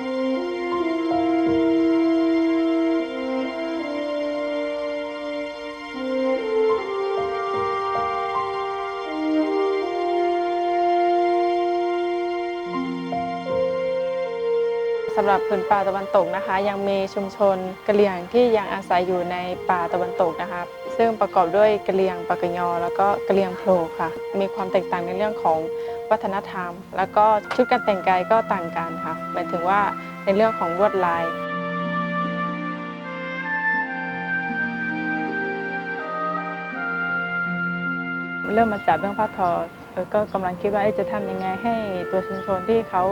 Thank you. สำหรับผืนป่าตะวันตกนะคะ ยังมีชุมชนกะเหรี่ยงที่ยังอาศัยอยู่ในป่าตะวันตกนะคะซึ่งประกอบด้วยกะเหรี่ยงปากกยอ แล้วก็กะเหรี่ยงโผล่ค่ะ มีความแตกต่างในเรื่องของวัฒนธรรม แล้วก็ชุดการแต่งกายก็ต่างกันค่ะหมายถึงว่าในเรื่องของลวดลายเริ่มมาจากเรื่องผ้าทอก็กำลังคิดว่าจะทำยังไงให้ตัวชุมชนที่เขา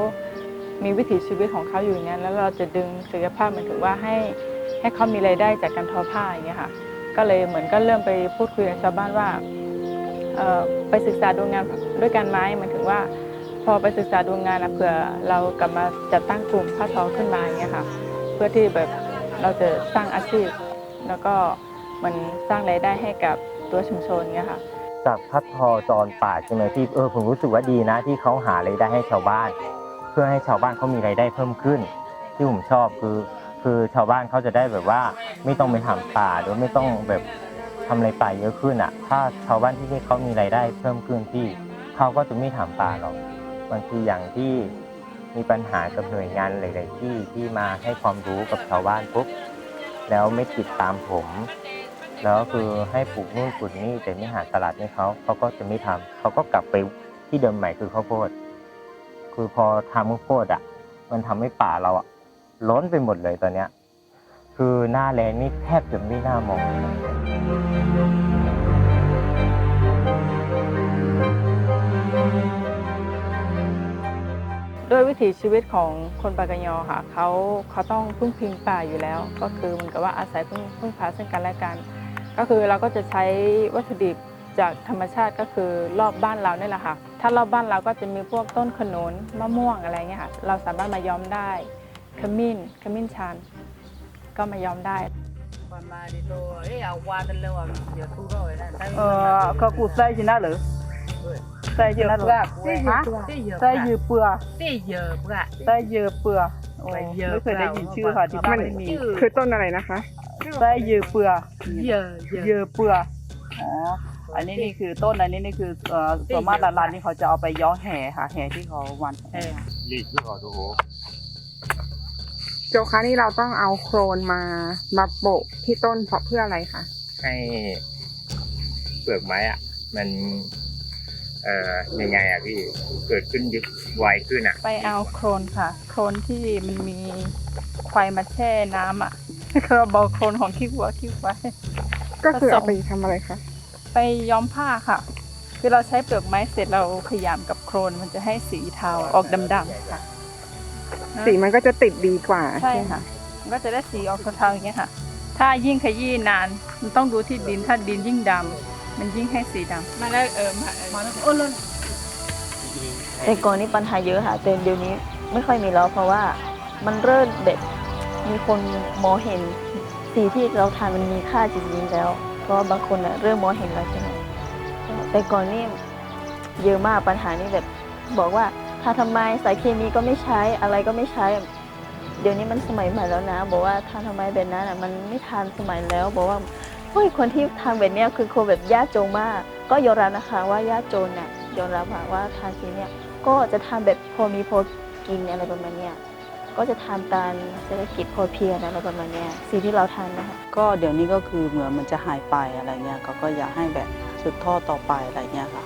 มีวิถีชีวิตของเขาอยู่อย่างนั้นแล้วเราจะดึงศักยภาพมายถึงว่าให้ให้เขามีรายได้จากการทอผ้าอย่างเงี้ยค่ะ ก็เลยเหมือนก็เริ่มไปพูดคุยกับชาวบ้านว่าไปศึกษาดูงานด้วยกันไหมหมายถึงว่าพอไปศึกษาดูงานนะเผื่อเรากลับมาจัดตั้งกลุ่มผ้าทอขึ้นมาอย่างเงี้ยค่ะ เพื่อที่แบบเราจะสร้างอาชีพ แล้วก็มันสร้างรายได้ให้กับตัวชุมชนเงี้ยค่ะจากพัดทอจรป่าใช่ไหมพี่เออผมรู้สึกว่าดีนะ ที่เขาหารายได้ให้ชาวบ้าน พื่อให้ชาวบ้านเขามีรายได้เพิ่มขึ้น ที่ผมชอบคือคือชาวบ้านเขาจะได้แบบว่าไม่ต้องไปทำป่าหรือไม่ต้องแบบทำอะไรป่าเยอะขึ้นอะ ถ้าชาวบ้านที่นี่เขามีรายได้เพิ่มขึ้นที่เขาก็จะไม่ทำป่าหรอกบางทีอย่างที่มีปัญหากับหน่วยงานหลาย ๆ ที่ที่มาให้ความรู้กับชาวบ้านปุ๊บแล้วไม่ติดตามผม แล้วก็คือให้ปลูกนู่นปลูกนี่แต่ไม่หาตลาดให้เขาเขาก็จะไม่ทำเขาก็กลับไปที่เดิมใหม่คือข้าวโพด คือพอทำข้าวโพดอะ มันทำให้ป่าเราอะล้นไปหมดเลยตอนเนี้ย คือหน้าแรงนี่แทบจะไม่น่ามองเลยด้วยวิถีชีวิตของคนปากกยอค่ะเขาเขาต้องพึ่งพิงป่าอยู่แล้ว ก็คือเหมือนกับว่าอาศัยพึ่งพึ่งพาซึ่งกันและกัน ก็คือเราก็จะใช้วัตถุดิบ จากธรรมชาติก็คือรอบบ้านเราเนี่ยแหละค่ะ ถ้ารอบบ้านเราก็จะมีพวกต้นขนุนมะม่วงอะไรเงี้ยค่ะ เราสามารถมาย้อมได้ขมิ้นขมิ้นชัน ก็มาย้อมได้ ờ có củ xây gì nào lử xây gì nào lử hả xây dừa bừa ได้เยอะปะ xây dừa bừa Ồ, Xây dừa mới เคยได้ยินชื่อค่ะที่มับ้านนไม่มีคือต้นอะไรนะคะไส้ยือเปลื อเยอะเยอะยือเปลืออ๋ออันนี้นี่คือต้นอันนี้นี่คือเอ่อส่วนมากร้านๆนี่เขาจะเอาไปย้อแห่ค่ะแห่ที่เขาวันเออลีกขึ้นออกตัวโอโจคะนี่เราต้องเอาโครนมามาโปะที่ต้นเพราะเพื่ออะไรคะให้เปลือกไม้อะ มัน เอ่อยังไงอะพี่เกิดขึ้นยึดไวขึ้นอะ ไปเอาโครนค่ะ โครนที่มันมีควายมาแช่น้ำอะเราบอกโครนของขี้วัวขี้ควายก็คือผสมเอาไปทำอะไรคะ ไปย้อมผ้าค่ะ คือเราใช้เปลือกไม้เสร็จเราขยำกับโครนมันจะให้สีเทาออกดำๆค่ะ สีมันก็จะติดดีกว่าใช่ค่ะมันก็จะได้สีออกเทาๆอย่างเงี้ยค่ะ ถ้ายิ่งขยี้นาน มันต้องดูที่ดิน ถ้าดินยิ่งดำมันยิ่งให้สีดำ มาแล้วเออมามาแล้วโอ้ลนแต่ก่อนนี้ปัญหาเยอะค่ะแต่เดี๋ยวนี้ไม่ค่อยมีแล้วเพราะว่ามันเริ่มแบบมีคนมองเห็นสีที่เราทานมันมีค่าจริงๆแล้วเพ ราะบางคนน่ะเริ่มมองเห็นแล้วใช่ไหมแต่ก่อนนี่เยอะมากปัญหานี่แบบบอกว่าถ้าทำไมสารเคมีก็ไม่ใช้อะไรก็ไม่ใช้ เดี๋ยวนี้มันสมัยใหม่แล้วนะ บอกว่าทานทำไมแบบนั้นอะมันไม่ทันสมัยแล้ว บอกว่าเฮ้ยคนที่ทำแบบเนี้ยคือคนแบบยากจนมาก ก็ยอมรับนะคะว่ายากจนน่ะยอมรับว่าทานทีเนี้ยก็จะทำแบบพอมีพอกินอะไรประมาณเนี้ย ก็จะทำตามเศรษฐกิจพอเพียงอะไรประมาณเนี้ยสิ่งที่เราทานนะคะก็เดี๋ยวนี้ก็คือเหมือนมันจะหายไปอะไรเงี้ยเขาก็อยากให้แบบสืบทอดต่อไปอะไรเงี้ยค่ะ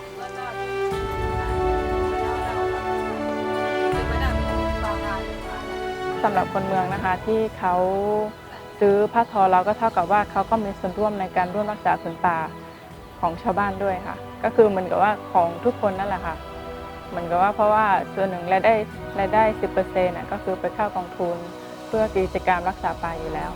สำหรับคนเมืองนะคะที่เขาซื้อผ้าทอเราก็เท่ากับว่าเขาก็มีส่วนร่วมในการร่วมรักษาผืนป่าของชาวบ้านด้วยค่ะ ก็คือเหมือนกับว่าของทุกคนนั่นแหละค่ะ เหมือนกับว่าเพราะว่าส่วนหนึ่งรายได้รายได้สิบเปอร์เซ็นต์ก็คือไปเข้ากองทุน เพื่อกิจกรรมรักษาป่าอยู่แล้ว